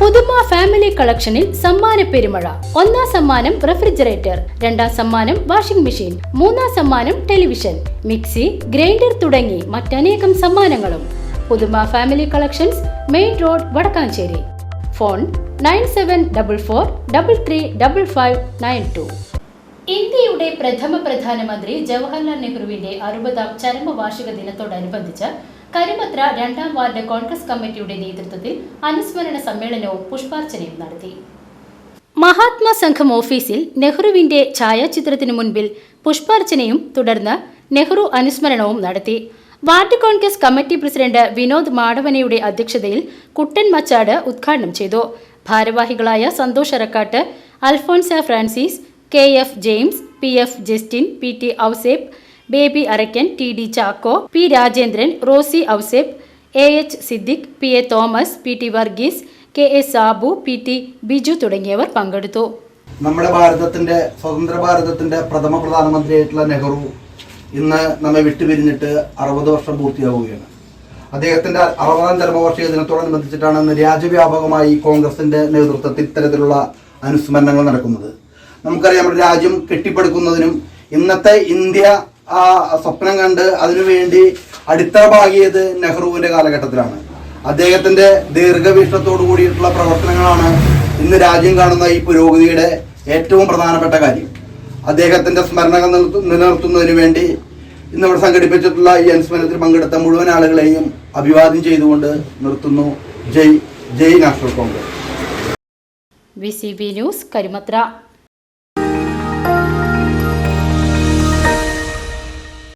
പുതുമ ഫാമിലി കളക്ഷനിൽ സമ്മാന പെരുമഴ. ഒന്നാം സമ്മാനം റെഫ്രിജറേറ്റർ രണ്ടാം സമ്മാനം വാഷിംഗ് മെഷീൻ മൂന്നാം സമ്മാനം ടെലിവിഷൻ മിക്സി ഗ്രൈൻഡർ തുടങ്ങി മറ്റനേകം സമ്മാനങ്ങളും. Puthuma family collections main road Vadakkanchery. Phone nine seven double four double three double five nine two. ഇന്ത്യയുടെ പ്രഥമ പ്രധാനമന്ത്രി ജവഹർലാൽ നെഹ്റുവിന്റെ അറുപതാം ചരമവാർഷിക ദിനത്തോടനുബന്ധിച്ച് കരിമത്ര രണ്ടാം വാർഡ് കോൺഗ്രസ് കമ്മിറ്റിയുടെ നേതൃത്വത്തിൽ അനുസ്മരണ സമ്മേളനവും പുഷ്പാർച്ചനയും നടത്തി. മഹാത്മാ സംഘം ഓഫീസിൽ നെഹ്റുവിന്റെ ഛായാചിത്രത്തിനു മുൻപിൽ പുഷ്പാർച്ചനയും തുടർന്ന് നെഹ്റു അനുസ്മരണവും നടത്തി. Ward Congress committee president Vinod മാടവനയുടെ അധ്യക്ഷതയിൽ കുട്ടൻ മച്ചാട് ഉദ്ഘാടനം ചെയ്തു. ഭാരവാഹികളായ Santhosh Arakkatt Alphonsa Francis K F James P F Justin P T Ouseph Baby Arakkan T D Chacko P Rajendran Rosy Ouseb A H Siddique P A Thomas P T Varghese K A Sabu P T Biju തുടങ്ങിയവർ പങ്കെടുത്തു. നമ്മുടെ ഭാരതത്തിന്റെ സ്വതന്ത്ര ഭാരതത്തിന്റെ പ്രഥമ പ്രധാനമന്ത്രിയായിട്ടുള്ള നെഹ്റു ഇന്ന് നമ്മെ വിട്ടുപിരിഞ്ഞിട്ട് അറുപത് വർഷം പൂർത്തിയാവുകയാണ്. അദ്ദേഹത്തിന്റെ അറുപതാം ചരമവർഷ ദിനത്തോടനുബന്ധിച്ചിട്ടാണ് ഇന്ന് രാജ്യവ്യാപകമായി കോൺഗ്രസിന്റെ നേതൃത്വത്തിൽ ഇത്തരത്തിലുള്ള അനുസ്മരണങ്ങൾ നടക്കുന്നത്. നമുക്കറിയാം രാജ്യം കെട്ടിപ്പടുക്കുന്നതിനും ഇന്നത്തെ ഇന്ത്യ ആ സ്വപ്നം കണ്ട് അതിനുവേണ്ടി അടിത്തറ പാകിയത് നെഹ്റുവിന്റെ കാലഘട്ടത്തിലാണ്. അദ്ദേഹത്തിന്റെ ദീർഘവീക്ഷണത്തോടു കൂടിയിട്ടുള്ള പ്രവർത്തനങ്ങളാണ് ഇന്ന് രാജ്യം കാണുന്ന ഈ പുരോഗതിയുടെ ഏറ്റവും പ്രധാനപ്പെട്ട കാര്യം. അദ്ദേഹത്തിന്റെ സ്മരണകൾ നിലനിർത്ത- നിലനിർത്തുന്നതിന് വേണ്ടി ഇന്ന് ഇവിടെ സംഘടിപ്പിച്ചിട്ടുള്ള ഈ അനുസ്മരണത്തിൽ പങ്കെടുത്ത മുഴുവൻ ആളുകളെയും അഭിവാദ്യം ചെയ്തുകൊണ്ട് നിർത്തുന്നു. ജയ് ജയ് നാഷണൽ കോൺഗ്രസ്. ന്യൂസ് കരിമത്ര.